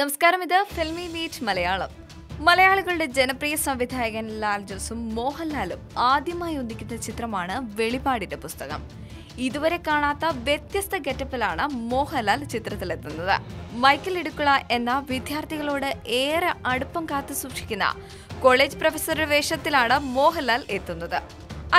നമസ്കാരം ഇത് filmy meet Malayalam. മലയാളികളുടെ ജനപ്രിയ സംവിധായകൻ ലാൽ ജോസും മോഹൻലാലും ആദ്യമായി ഒന്നിക്കുന്ന ചിത്രമാണ് വെളിപാടിന്റെ പുസ്തകം. ഇതുവരെ കാണാത്ത വ്യത്യസ്ത ഗെറ്റപ്പിലാണ് മോഹൻലാൽ ചിത്രത്തിലെത്തുന്നത്. മൈക്കൽ ഇടുക്കുള എന്ന വിദ്യാർത്ഥികളോട് ഏറെ അടുപ്പം കാത്തു സൂക്ഷിക്കുന്ന കോളേജ് പ്രൊഫസറുടെ വേഷത്തിലാണ് മോഹൻലാൽ എത്തുന്നത്.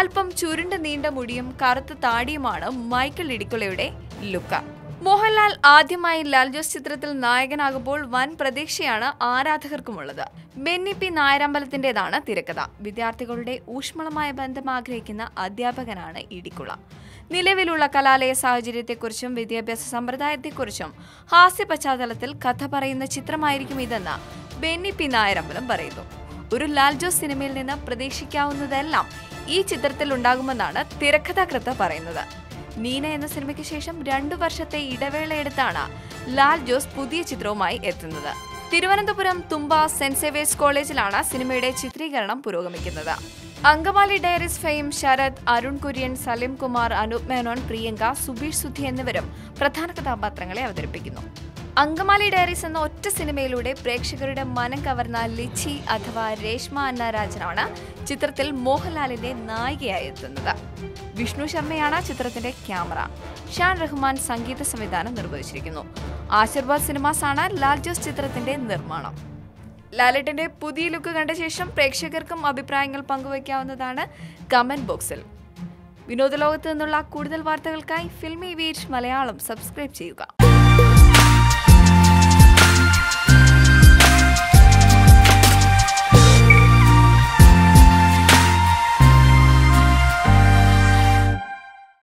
അല്പം ചുരുണ്ട നീണ്ട മുടിയും കറുത്ത താടിയുമാണ് മൈക്കൽ ഇടിക്കുളയുടെ ലുക്ക്. മോഹൻലാൽ ആദ്യമായി ലാൽജോസ് ചിത്രത്തിൽ നായകനാകുമ്പോൾ വൻ പ്രതീക്ഷയാണ് ആരാധകർക്കുമുള്ളത്. ബെന്നി പി നായരമ്പലത്തിന്റേതാണ് തിരക്കഥ. വിദ്യാർത്ഥികളുടെ ഊഷ്മളമായ ബന്ധം ആഗ്രഹിക്കുന്ന അധ്യാപകനാണ് ഇടിക്കുള. നിലവിലുള്ള കലാലയ സാഹചര്യത്തെക്കുറിച്ചും വിദ്യാഭ്യാസ സമ്പ്രദായത്തെക്കുറിച്ചും ഹാസ്യ പശ്ചാത്തലത്തിൽ കഥ പറയുന്ന ചിത്രമായിരിക്കും ഇതെന്ന് ബെന്നി പി നായരമ്പലം പറയുന്നു. ഒരു ലാൽജോസ് സിനിമയിൽ നിന്ന് പ്രതീക്ഷിക്കാവുന്നതെല്ലാം ഈ ചിത്രത്തിൽ ഉണ്ടാകുമെന്നാണ് തിരക്കഥാകൃത്ത് പറയുന്നത്. നീന എന്ന സിനിമയ്ക്ക് ശേഷം രണ്ടു വർഷത്തെ ഇടവേളയെടുത്താണ് ലാൽ ജോസ് പുതിയ ചിത്രവുമായി എത്തുന്നത്. തിരുവനന്തപുരം തുമ്പ സെന്റ് സേവേഴ്സ് കോളേജിലാണ് സിനിമയുടെ ചിത്രീകരണം പുരോഗമിക്കുന്നത്. അങ്കമാലി ഡയറീസ് ഫെയിം ശരത് അരുൺ കുര്യൻ സലിം കുമാർ അനൂപ് മേനോൻ പ്രിയങ്ക സുബീഷ് സുധി എന്നിവരും പ്രധാന കഥാപാത്രങ്ങളെ അവതരിപ്പിക്കുന്നു. അങ്കമാലി ഡയറീസ് എന്ന ഒറ്റ സിനിമയിലൂടെ പ്രേക്ഷകരുടെ മനം കവർന്ന ലിച്ചി അഥവാ രേഷ്മ അന്ന രാജനാണ് ചിത്രത്തിൽ മോഹൻലാലിന്റെ നായികയായി എത്തുന്നത്. വിഷ്ണു ശർമ്മയാണ് ചിത്രത്തിന്റെ ക്യാമറ. ഷാൻ റഹ്മാൻ സംഗീത സംവിധാനം നിർവഹിച്ചിരിക്കുന്നു. ആശീർവാദ് സിനിമാസ് ആണ് ലാൽ ജോസ് ചിത്രത്തിന്റെ നിർമ്മാണം. ലാലേട്ടന്റെ പുതിയ ലുക്ക് കണ്ട ശേഷം പ്രേക്ഷകർക്കും അഭിപ്രായങ്ങൾ പങ്കുവയ്ക്കാവുന്നതാണ് കമന്റ് ബോക്സിൽ. വിനോദ ലോകത്ത് നിന്നുള്ള കൂടുതൽ വാർത്തകൾക്കായി ഫിൽമി വീറ്റ് മലയാളം സബ്സ്ക്രൈബ് ചെയ്യുക.